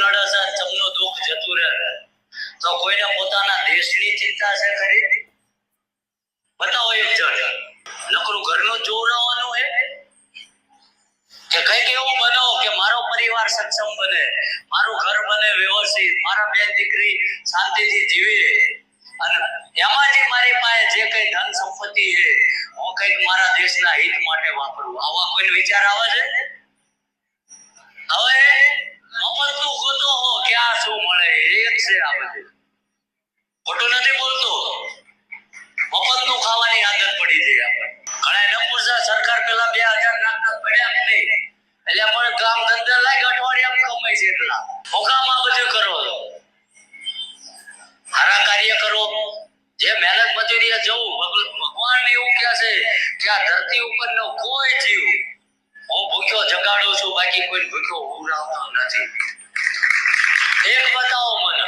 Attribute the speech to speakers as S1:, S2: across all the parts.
S1: નડે છે તમનું દુઃખ જતું રહે તો કોઈને પોતાના દેશની ચિંતા છે ખરી? બતાવો એક જણ. નકરું ઘરનું જોવડાવવાનું હે? કે કંઈક એવું બનાવો કે મારો પરિવાર સક્ષમ બને, મારું ઘર બને વ્યવસ્થિત, મારા બેન દીકરી શાંતિથી જીવે. અને એમાંથી મારી પાસે જે કઈ ધન સંપત્તિ છે, હું કંઈક મારા દેશના હિત માટે વાપરું. આવા કોઈનો વિચાર આવે છે? હવે ગોતો હો કે આ શું મળે? એક છે આ બધું. ખોટું નથી બોલતો. મફતનું ખાવાની આદત પડી છે આપણે. ઘણા ન પૂછતા સરકાર પેલા બે હજાર નાખતા પડ્યા નહીં. એટલે પણ કામ ધંધા લાગે અઠવાડિયામાં કમાય છે એટલા. મોકામાં બધું કરો સારા કાર્ય કરો. જે મહેનત મજૂરીએ જવું. ભગ- ભગવાન એવું કહે છે કે આ ધરતી ઉપરનો કોઈ જીવ હું ભૂખ્યો જગાડું છું, બાકી કોઈ ભૂખ્યો ઉરાવતો નથી એક બતાવો મને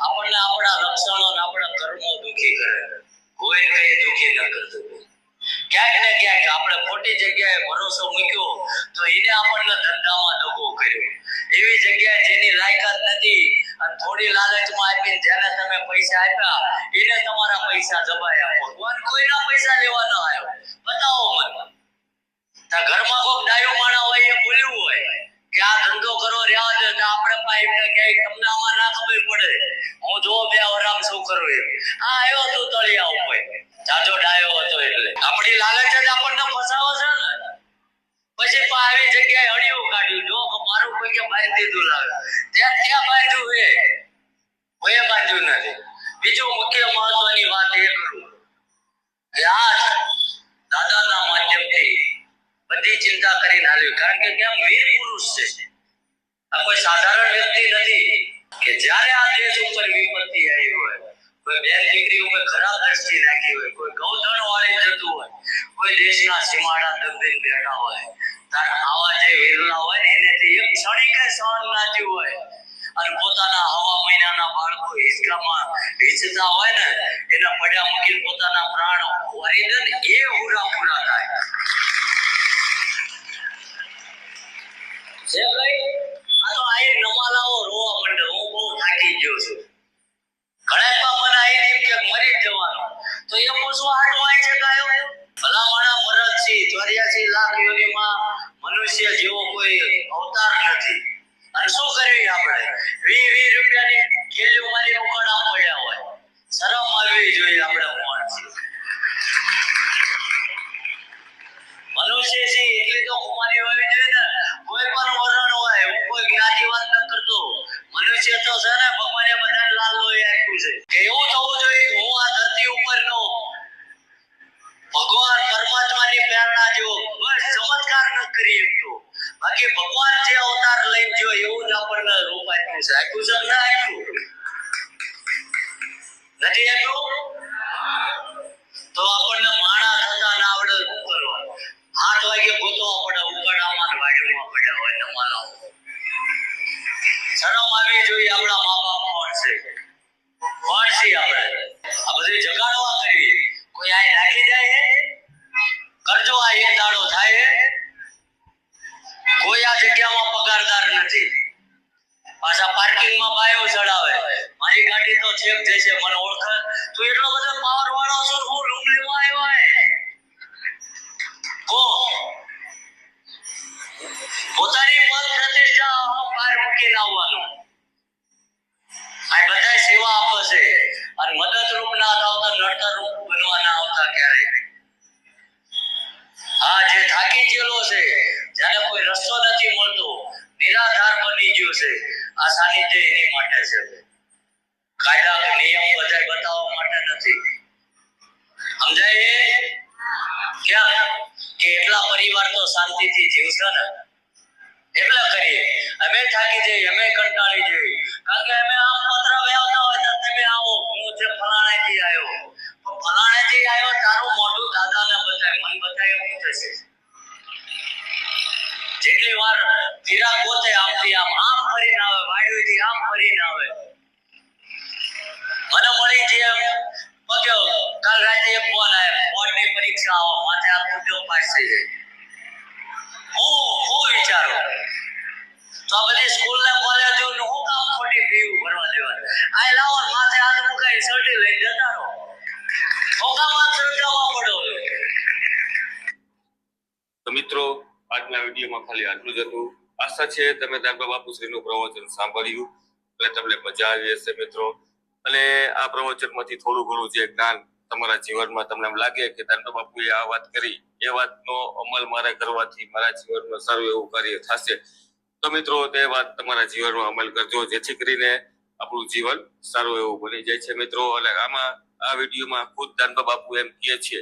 S1: આપણને આપણા લક્ષણો અને આપણા કર્મો દુખી કરે. કોઈ કઈ દુઃખી ન કરતું ક્યાંક ને ક્યાંક આપણે ખોટી જગ્યાએ ભરોસો મૂક્યો તો એને આપણને ધંધામાં દગો કર્યો. એવી જગ્યાએ જેની લાયકાત નથી અને થોડી લાલચમાં આપીને જેને તમે પૈસા આપ્યા, એને તમારા પૈસા દબાયા ભગવાન કોઈના પૈસા લેવા ન આવ્યો. બતાવો મને. ઘરમાં કોક ડાયો માણા હોય એ બોલ્યું હોય કે આ ધંધો કરો, રહ્યા છે આપણે પાસે ક્યાંય તમને આમાં ના ખબર પડે હું જો બે કોઈ. વાત એ કરું. દાદાના માધ્યમથી બધી ચિંતા કરીને હાલ્યું. કારણ કે કેમ? વીર છે. આ કોઈ સાધારણ વ્યક્તિ નથી. કે જ્યારે આ દેશ ઉપર વિપત્તિ આવી હોય કોઈ બે દીકરી ઉપર ખરાબ દ્રષ્ટિ નાખી હોય, કોઈ ગૌધન વાળી જતું હોય, કોઈ દેશના સીમાડા દબીને બેઠા હોય, તાર આવા જે વીરલા હોય એનેથી એક ક્ષણિકે સહન ના થયું હોય. અને પોતાના હવા મહિનાના બાળકો હિંચકામાં હિંચતા હોય ને, એના પડ્યા મૂકીને પોતાના પ્રાણ વારી દે ને, એ હુરા પૂરા થાય છે ભાઈ આ તો આઈ નમાલાઓ રોવા માંડે હું બહુ થાકી ગયો છું ઘણા મને આઈને એમ કે મરી જ જવાનું તો એ હાટો આઈ છે કાયો ભલા માણા 84 લાખ યોનીમાં મનુષ્ય જેવો કોઈ અવતાર નથી. અને શું કર્યું આપણે? વી વી રૂપિયાની કિલ્લો મારી ઉકળા હોય. શરમ આવી જોઈએ આપણે કોણ મનુષ્ય છે એટલે તો કુમારી હોવી જોઈએ ને. કોઈ પણ વર્ણ હોય, હું કોઈ જ્ઞાતિ વાત ન કરતો. મનુષ્ય તો છે ને, ભગવાને બધાને લાલ લોહી આપ્યું છે. એવું થવું જોઈએ કે હું આ ધરતી ઉપરનો ભગવાન પરમાત્માની પ્રેરણા જેવો બસ ચમત્કાર ન કરી શકતો બાકી ભગવાન જે અવતાર લઈને ગયો, એવું જ આપણને રૂપ આપ્યું છે. આપ્યું છે ના આપ્યું? નથી આપ્યું? તો આપણને માણા થતા ના આવડે શું કરવાનું આઠ વાગે ભૂતો આપણે ઉગાડામાં વાડીમાં પડ્યા હોય તમારા શરમ આવી જોઈએ આપણા મા બાપ કોણ છે? કોણ છે આપણે? આ બધી જગાડવા કરી. કોઈ આ નાખી જાય કરજો આ એક દાડો થાય? કોઈ આ જગ્યામાં પગારદાર નથી. પાછા પાર્કિંગમાં બાયો ચડાવે. મારી ગાડી તો છેક જશે મને ઓળખ. તું એટલો બધો પાવર વાળો છો હું રૂમ લેવા આવ્યો હે. કો. પોતાની પદ પ્રતિષ્ઠા બહાર મૂકીને આવવાનું. આ બધા સેવા આપે છે. અને મદદરૂપ ના આવતા, નડતર રૂપ બનવા ના આવતા ક્યારેય હા જે થાકી ગયેલો છે જ્યારે કોઈ રસ્તો નથી મળતો, નિરાધાર બની ગયો છે. આ સાનિધ્ય એની માટે છે. કાયદા નિયમ બધા બતાવવા માટે નથી. સમજાય ક્યાં? કે એટલા પરિવાર તો શાંતિથી જીવશે ને? એટલે કરીએ. અમે થાકી જઈએ, અમે કંટાળી જઈએ. કારણ કે અમે આમ પત્ર વ્યાવતા હોય તો તમે આવો, હું જે ફલાણેથી આવ્યો. ફલાણેથી આવ્યો, તારું મોઢું દાદાને બતાય, મન બતાય એવું થશે. જેટલી વાર ધીરા ગોતે આપતી આમ આમ ફરીને આવે, વાડીથી આમ ફરીને આવે. મને મળી જે પગ્યો, કાલ રાતે એક ફોન આવ્યો બોર્ડની પરીક્ષા આવો, માથે આ પૂજો પાસ થઈ હું હું વિચારો. તો આ બધી સ્કૂલ ને કોલેજો હું કામ ખોટી ફી ભરવા દેવા આ લાવો માથે હાથ મુકાઈ સર્ટી લઈ જતા રહો. હું કામ આ સરકાવવા પડો.
S2: તો મિત્રો આજના વિડીયોમાં ખાલી આટલું જ હતું. આશા છે તમે દાનબા બાપુશ્રીનું પ્રવચન સાંભળ્યું એટલે તમને મજા આવી હશે મિત્રો. અને આ પ્રવચનમાંથી થોડું ઘણું જે જ્ઞાન તમારા જીવનમાં તમને એમ લાગે કે દાનબા બાપુએ આ વાત કરી, એ વાતનો અમલ મારે કરવાથી મારા જીવનમાં સારું એવું કાર્ય થશે. તો મિત્રો, તે વાત તમારા જીવનમાં અમલ કરજો, જેથી કરીને આપણું જીવન સારું એવું બની જાય છે મિત્રો. અને આમાં આ વિડીયોમાં ખુદ દાનબા બાપુ એમ કહે છે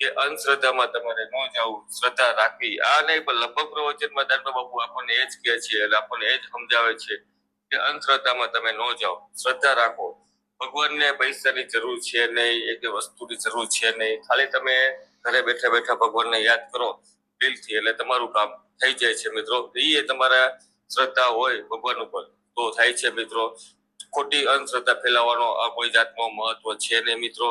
S2: કે અંધશ્રદ્ધામાં તમારે ન જવું, શ્રદ્ધા રાખવી. આ નહીં, પણ લગભગ પ્રવચનમાં દાદા બાપુ આપણને એ જ કહે છે એટલે આપણને એ જ સમજાવે છે કે અંધશ્રદ્ધામાં તમે ન જાઓ, શ્રદ્ધા રાખો. ભગવાનને પૈસાની જરૂર છે નહીં, એક વસ્તુની જરૂર છે નહીં. ખાલી તમે ઘરે બેઠા બેઠા ભગવાનને યાદ કરો, દિલથી, એટલે તમારું કામ થઈ જાય છે મિત્રો. એ તમારા શ્રદ્ધા હોય ભગવાન ઉપર, તો થાય છે મિત્રો. ખોટી અંધશ્રદ્ધા ફેલાવવાનો આ કોઈ જાતનો મહત્વ છે નહીં મિત્રો.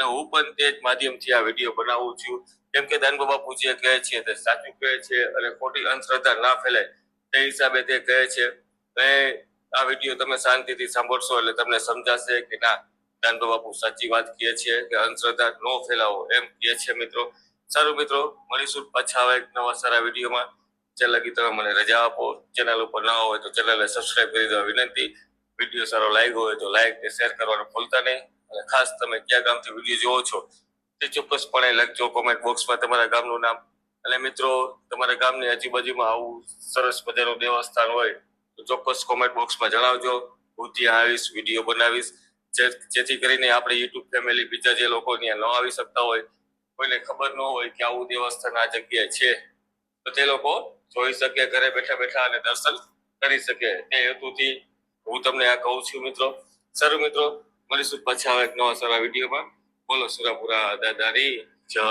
S2: એટલે હું પણ તે જ માધ્યમથી આ વીડિયો બનાવું છું. કેમ કે દાનબા બાપુ જે કહે છે, તે સાચું કહે છે અને ખોટી અંધશ્રદ્ધા ના ફેલાય તે હિસાબે તે કહે છે. અને આ વીડિયો તમે શાંતિથી સાંભળશો એટલે તમને સમજાશે કે ના દાનબા બાપુ સાચી વાત કહે છે કે અંધશ્રદ્ધા ન ફેલાવો એમ કહે છે મિત્રો. સારું મિત્રો, મળીશું પાછા આવે એક નવા સારા વિડીયોમાં. જ્યાં લગી તમે મને રજા આપો. ચેનલ ઉપર ના હોય તો ચેનલને સબસ્ક્રાઇબ કરી દેવા વિનંતી. વીડિયો સારો લાગ્યો હોય તો લાઈક કે શેર કરવાનું ભૂલતા નહીં. અને ખાસ તમે કયા ગામથી વીડિયો જોવો છો, તે ચોક્કસપણે લખજો કોમેન્ટ બોક્સમાં તમારા ગામનું નામ અને મિત્રો, તમારા ગામની આજુબાજુમાં આવું સરસ મજાનું દેવસ્થાન હોય, તો ચોક્કસ કોમેન્ટ બોક્સમાં જણાવજો. હું ત્યાં આવીશ વીડિયો બનાવીશ. જેથી કરીને આપણે યુટ્યુબ ફેમિલી બીજા જે લોકો ત્યાં ન આવી શકતા હોય, કોઈને ખબર ન હોય કે આવું દેવસ્થાન આ જગ્યાએ છે, તો તે લોકો જોઈ શકે, ઘરે બેઠા બેઠા અને દર્શન કરી શકે. તે હેતુથી હું તમને આ કહું છું મિત્રો. સર મિત્રો મળીશું પાછા આવે એક નવા સારા વિડીયોમાં. બોલો સુરાપુરા દાદાની જય.